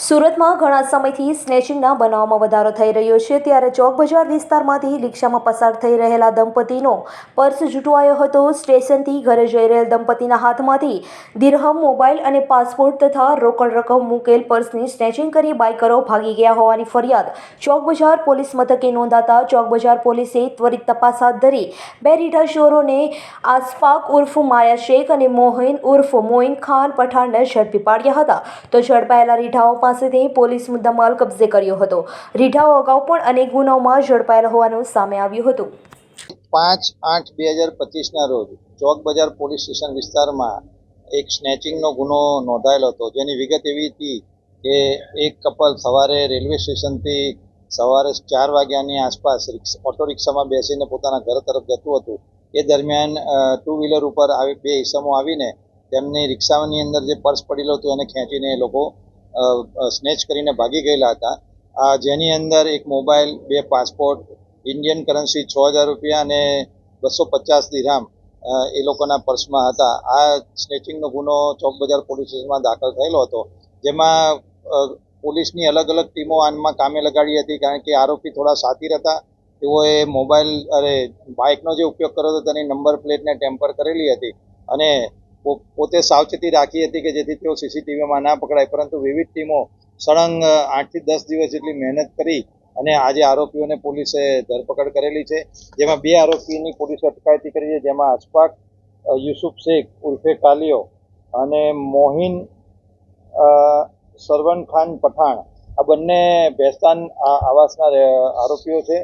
સુરતમાં ઘણા સમયથી સ્નેચિંગના બનાવમાં વધારો થઈ રહ્યો છે. ત્યારે ચોક બજાર વિસ્તારમાંથી રિક્ષામાં પસાર થઈ રહેલા દંપતીનો પર્સ જૂટવાયો હતો. સ્ટેશનથી ઘરે જઈ રહેલ દંપતીના હાથમાંથી દિરહમ મોબાઈલ અને પાસપોર્ટ તથા રોકડ રકમ મૂકેલ પર્સની સ્નેચિંગ કરી બાઇકરો ભાગી ગયા હોવાની ફરિયાદ ચોક બજાર પોલીસ મથકે નોંધાતા ચોક બજાર પોલીસે ત્વરિત તપાસ હાથ ધરી બે રીઢા ચોરોને આસપાક ઉર્ફ માયા શેખ અને મોહિન ઉર્ફ મોઇન ખાન પઠાણને ઝડપી પાડ્યા હતા. તો ઝડપાયેલા રીઢાઓ પાસેથી પોલીસ મુદ્દામાલ કબજે કર્યો હતો. રીઢાઓ અગાઉ પણ અનેક ગુનાઓમાં ઝડપાયેલા હોવાનું સામે આવ્યું હતું. પાંચ આઠ બે હજાર પચીસના રોજ ચોક બજાર પોલીસ સ્ટેશન વિસ્તારમાં એક સ્નેચિંગનો ગુનો નોંધાયેલો હતો. જેની વિગત એવી હતી કે એક કપલ સવારે રેલવે સ્ટેશનથી સવારે ચાર વાગ્યાની આસપાસ ઓટો રિક્ષામાં બેસીને પોતાના ઘર તરફ જતું હતું. એ દરમિયાન ટુ વ્હીલર ઉપર આવી બે ઈસમો આવીને તેમની રિક્ષાની અંદર જે પર્સ પડેલું હતું એને ખેંચીને એ લોકો સ્નેચ કરીને ભાગી ગયેલા હતા. આ જેની અંદર એક મોબાઈલ, બે પાસપોર્ટ, ઇન્ડિયન કરન્સી છ હજાર રૂપિયા અને બસો પચાસ દિરામ એ લોકોના પર્સમાં હતા. આ સ્નેચિંગનો ગુનો ચોક બજાર પોલીસ સ્ટેશનમાં દાખલ થયેલો હતો. જેમાં પોલીસની અલગ અલગ ટીમો આનમાં કામે લગાડી હતી કારણ કે આરોપી થોડા સાતીર હતા. તેઓએ મોબાઈલ, અરે, બાઇકનો જે ઉપયોગ કર્યો હતો તેની નંબર પ્લેટને ટેમ્પર કરેલી હતી. અને પોતે સાવચેતી રાખી હતી કે જેથી તેઓ સીસીટીવીમાં ના પકડાય. પરંતુ વિવિધ ટીમો સળંગ આઠથી દસ દિવસ જેટલી મહેનત કરી અને આજે આરોપીઓને પોલીસે ધરપકડ કરેલી છે. જેમાં બે આરોપીની પોલીસે અટકાયતી કરી છે, જેમાં અશફાક યુસુફ શેખ, ઉર્ફે કાલિયો અને મોહિન સરવન ખાન પઠાણ. આ બંને ભેસ્તાન આવાસના આરોપીઓ છે.